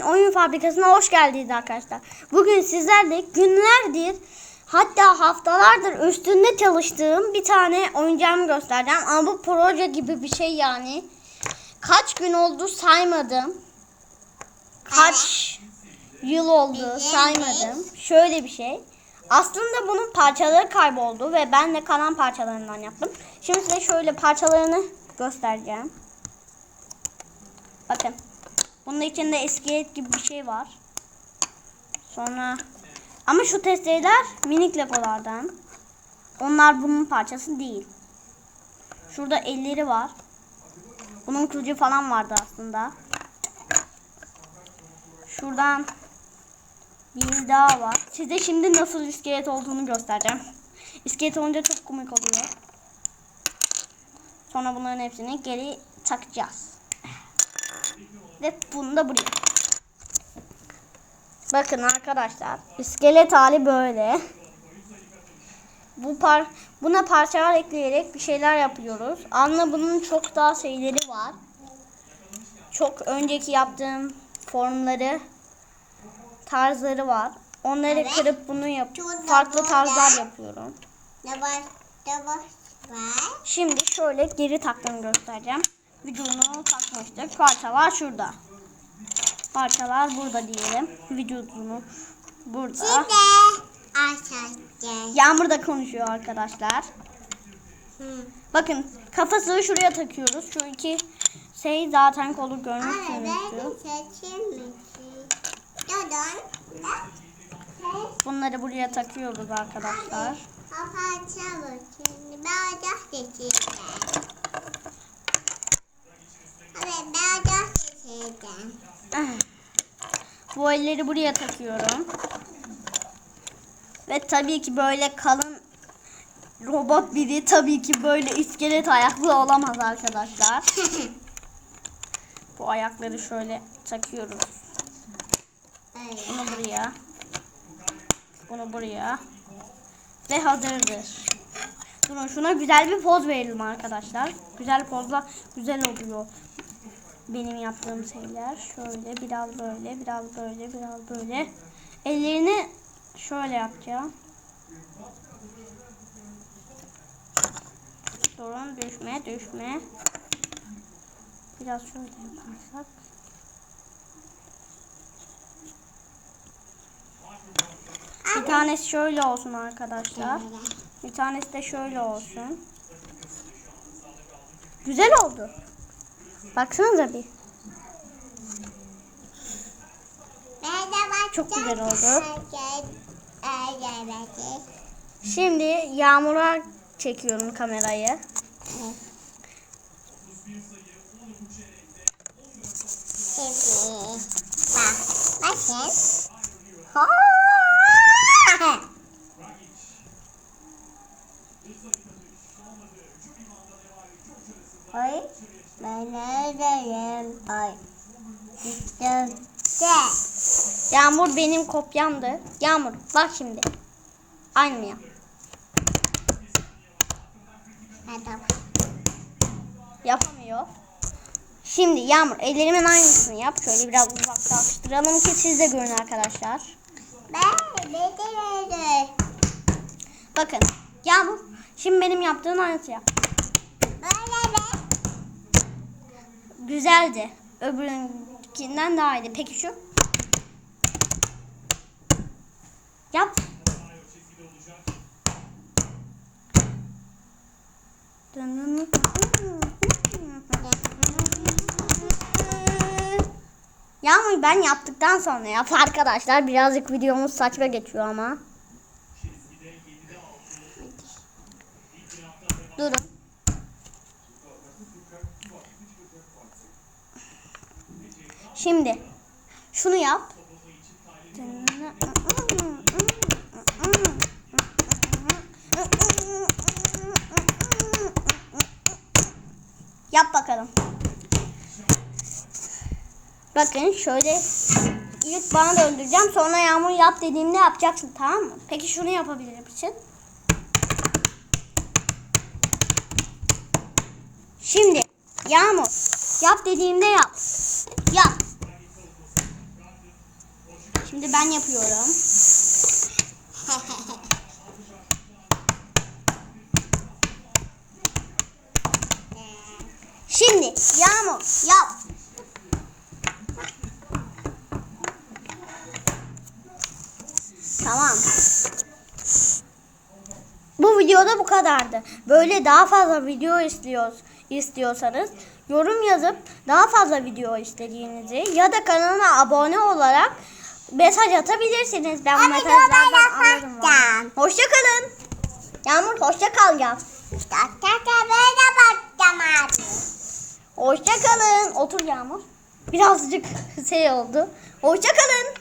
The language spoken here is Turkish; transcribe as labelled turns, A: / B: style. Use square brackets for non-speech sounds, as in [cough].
A: Yepyeni oyun fabrikasına hoş geldiniz arkadaşlar. Bugün sizlerle günlerdir hatta haftalardır üstünde çalıştığım bir tane oyuncağımı göstereceğim. Ama bu proje gibi bir şey yani. Kaç gün oldu saymadım. Kaç yıl oldu saymadım. Şöyle bir şey. Aslında bunun parçaları kayboldu ve ben de kalan parçalarından yaptım. Şimdi size şöyle parçalarını göstereceğim. Bakın. Bunun içinde iskelet gibi bir şey var. Sonra ama şu testereler minik legolardan. Onlar bunun parçası değil. Şurada elleri var. Bunun kılıcı falan vardı aslında. Şuradan bir daha var. Size şimdi nasıl iskelet olduğunu göstereceğim. İskelet olunca çok komik oluyor. Sonra bunların hepsini geri takacağız. Ve bunu da buraya. Bakın arkadaşlar. iskelet hali böyle. Bu par buna parçalar ekleyerek bir şeyler yapıyoruz. Anla bunun çok daha şeyleri var. Çok önceki yaptığım formları tarzları var. Onları
B: Evet.
A: kırıp bunu yap farklı tarzlar yapıyorum.
B: Ne var? Ne var?
A: Şimdi şöyle geri taktığımı göstereceğim. Vücudunu takmıştık. Parçalar şurada. Parçalar burada diyelim. Vücudunu burada.
B: Şimdi.
A: Yağmur da konuşuyor arkadaşlar.
B: Hı.
A: Bakın kafasını şuraya takıyoruz. Şu iki şey zaten kolu görmüşsünüzdür. Bunları buraya takıyoruz arkadaşlar.
B: Kapatalım şimdi. Ben. Evet ben de seçeceğim.
A: Bu elleri buraya takıyorum. Ve tabii ki böyle kalın robot biri tabii ki böyle iskelet ayaklı olamaz arkadaşlar. [laughs] Bu ayakları şöyle takıyoruz.
B: Evet.
A: Bunu buraya. Bunu buraya. Ve hazırdır. Durun şuna güzel bir poz verelim arkadaşlar. Güzel pozla güzel oluyor. Benim yaptığım şeyler. Şöyle biraz böyle, biraz böyle, biraz böyle. Ellerini şöyle yapacağım. Durun düşme, düşme. Biraz şöyle yaparsak. Bir tanesi şöyle olsun arkadaşlar. Bir tanesi de şöyle olsun. Güzel oldu. Baksanıza bir. Çok güzel oldu. Şimdi Yağmur'a çekiyorum kamerayı.
B: Şimdi bak. Bakın.
A: Ha!
B: Ay. Ben neredeyim? Ay. Gel.
A: Yağmur benim kopyamdı. Yağmur bak şimdi. Aynı ya.
B: Adam.
A: Yapamıyor. Şimdi Yağmur ellerimin aynısını yap. Şöyle biraz uzaklaştıralım ki siz de görün arkadaşlar.
B: Ben bedeledi.
A: Bakın Yağmur şimdi benim yaptığım aynısı yap. Güzeldi. Öbürünkinden daha iyiydi. Peki şu? Yap. Yağmur ben yaptıktan sonra yap arkadaşlar. Birazcık videomuz saçma geçiyor ama. Durun. Şimdi şunu yap. Yap bakalım. Bakın şöyle ilk bana döndüreceğim. Sonra yağmur yap dediğimde yapacaksın tamam mı? Peki şunu yapabilirim için. Şimdi Yağmur yap dediğimde yap. Yap. Şimdi ben yapıyorum. [laughs] Şimdi Yağmur yap. Tamam. Bu videoda bu kadardı. Böyle daha fazla video istiyoruz, istiyorsanız yorum yazıp daha fazla video istediğinizi ya da kanalıma abone olarak mesaj atabilirsiniz. Ben
B: Abi,
A: mesajlardan
B: ben
A: anladım.
B: yapacağım.
A: Hoşça kalın. Yağmur hoşça kal ya.
B: Tata böyle bakacağım abi.
A: Hoşça kalın. Otur Yağmur. Birazcık [laughs] şey oldu. Hoşça kalın.